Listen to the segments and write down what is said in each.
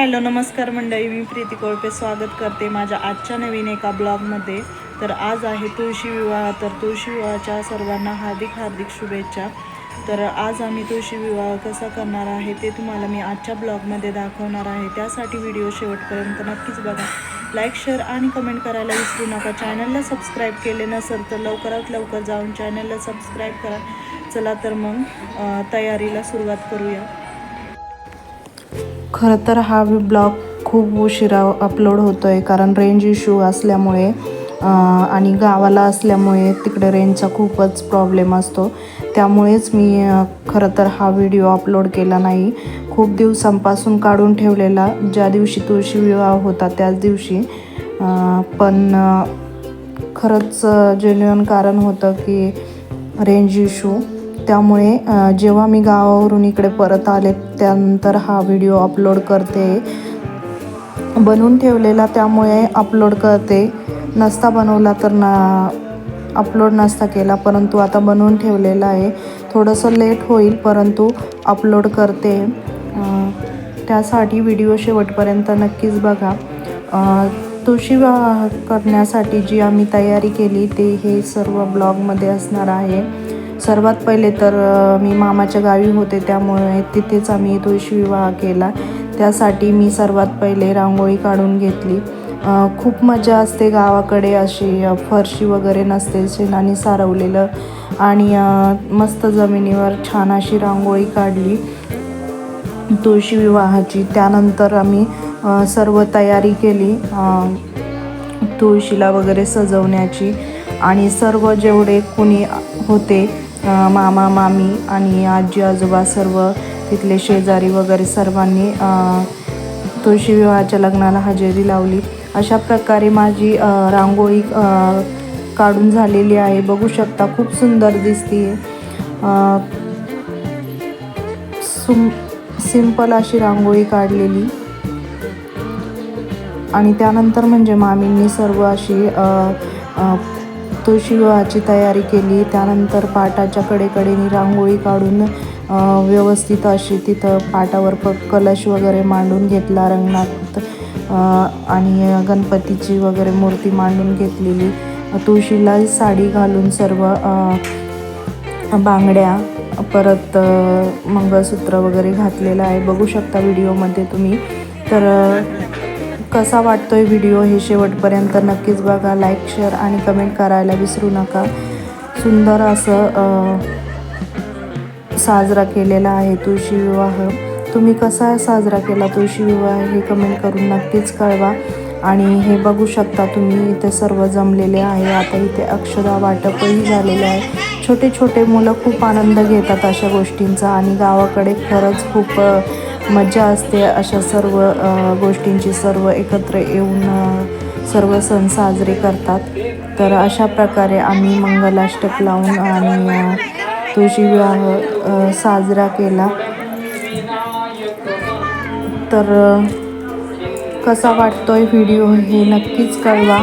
Hello नमस्कार मंडळी. मी प्रीती कोळपे स्वागत करते माझ्या आजच्या नवीन एका ब्लॉगमध्ये. तर आज आहे तुळशी विवाह. तर तुळशी विवाहाच्या सर्वांना हार्दिक हार्दिक शुभेच्छा. तर आज आम्ही तुळशी विवाह कसा करणार आहे ते तुम्हाला मी आजच्या ब्लॉगमध्ये दाखवणार आहे. त्यासाठी व्हिडिओ शेवटपर्यंत नक्कीच बघा. लाईक शेअर आणि कमेंट करायला विसरू नका. चॅनलला सबस्क्राईब केले नसेल तर लवकरात लवकर जाऊन चॅनलला सबस्क्राईब करा. चला तर मग तयारीला सुरुवात करूया. खरं तर हा ब्लॉग खूप उशिरा अपलोड होतो आहे कारण रेंज इश्यू असल्यामुळे आणि गावाला असल्यामुळे तिकडे रेंजचा खूपच प्रॉब्लेम असतो. त्यामुळेच मी खरं तर हा व्हिडिओ अपलोड केला नाही. खूप दिवसांपासून काढून ठेवलेला ज्या दिवशी तुळशी विवाह होता त्याच दिवशी. पण खरंच जेन्युअन कारण होतं की रेंज इशू त्यामुळे जेव्हा मी गावावरून इकडे परत आले त्यानंतर हा व्हिडिओ अपलोड करते. बनवून ठेवलेला त्यामुळे अपलोड करते. नसता बनवला तर ना अपलोड नसता केला परंतु आता बनवून ठेवलेला आहे. थोडंसं लेट होईल परंतु अपलोड करते. त्यासाठी व्हिडिओ शेवटपर्यंत नक्कीच बघा. तुळशी करण्यासाठी जी आम्ही तयारी केली ते हे सर्व ब्लॉगमध्ये असणार आहे. सर्वात पहिले तर मी मामाच्या गावी होते त्यामुळे तिथेच आम्ही तुळशी विवाह केला. त्यासाठी मी सर्वात पहिले रांगोळी काढून घेतली. खूप मजा असते गावाकडे अशी फरशी वगैरे नसते शेणाने सारवलेलं. आणि मस्त जमिनीवर छान अशी रांगोळी काढली. तुळशी विवाहाची. त्यानंतर आम्ही सर्व तयारी केली तुळशीला वगैरे सजवण्याची. आणि सर्व जेवढे कुणी होते मामा मामी आणि आजी आजोबा सर्व तिथले शेजारी वगैरे सर्वांनी तुळशी विवाहाच्या लग्नाला हजेरी लावली. अशा प्रकारे माझी रांगोळी काढून झालेली आहे. बघू शकता खूप सुंदर दिसते सुम सिंपल अशी रांगोळी काढलेली. आणि त्यानंतर म्हणजे मामींनी सर्व अशी तुळशी विवाहाची तयारी केली. त्यानंतर पाटाच्या कडेकडेने रांगोळी काढून व्यवस्थित अशी तिथं पाटावर प कलश वगैरे मांडून घेतला रंगणात आणि गणपतीची वगैरे मूर्ती मांडून घेतलेली. तुळशीला साडी घालून सर्व बांगड्या परत मंगळसूत्र वगैरे घातलेलं आहे. बघू शकता व्हिडिओमध्ये तुम्ही. तर कसा वाटतोय व्हिडिओ हे शेवटपर्यंत नक्कीच बघा. लाईक शेअर आणि कमेंट करायला विसरू नका. सुंदर असं साजरा केलेला आहे तुळशी विवाह. तुम्ही कसा साजरा केला तुळशी विवाह हे कमेंट करून नक्कीच कळवा. आणि हे बघू शकता तुम्ही इथे सर्व जमलेले आहे. आता इथे अक्षदा वाटपही झालेले आहे. छोटे छोटे मुलं खूप आनंद घेतात अशा गोष्टींचा. आणि गावाकडे खरंच खूप मज्जा असते अशा सर्व गोष्टींची सर्व एकत्र येऊन सर्व सण साजरे करतात. तर अशा प्रकारे आम्ही मंगलाष्टक लावून आणि तुळशी विवाह साजरा केला. तर कसा वाटतोय व्हिडिओ हे नक्कीच कळवा.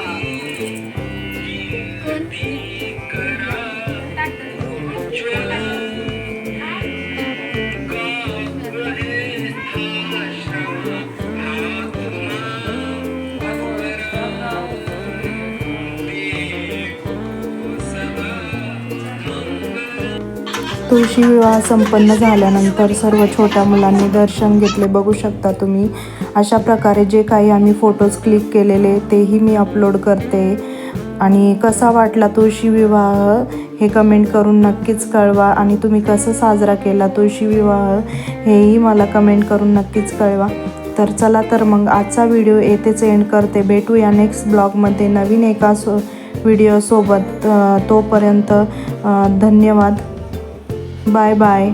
तुळशी विवाह संपन्न झाल्यानंतर सर्व छोट्या मुलांनी दर्शन घेतले. बघू शकता तुम्ही अशा प्रकारे जे काही आम्ही फोटोज क्लिक केलेले तेही मी अपलोड करते. आणि कसा वाटला तुळशी विवाह हे कमेंट करून नक्कीच कळवा. आणि तुम्ही कसं साजरा केला तुळशी विवाह हेही मला कमेंट करून नक्कीच कळवा. तर चला तर मग आजचा व्हिडिओ येथेच एंड करते. भेटूया नेक्स्ट ब्लॉगमध्ये नवीन एका सो व्हिडिओसोबत तोपर्यंत धन्यवाद. Bye bye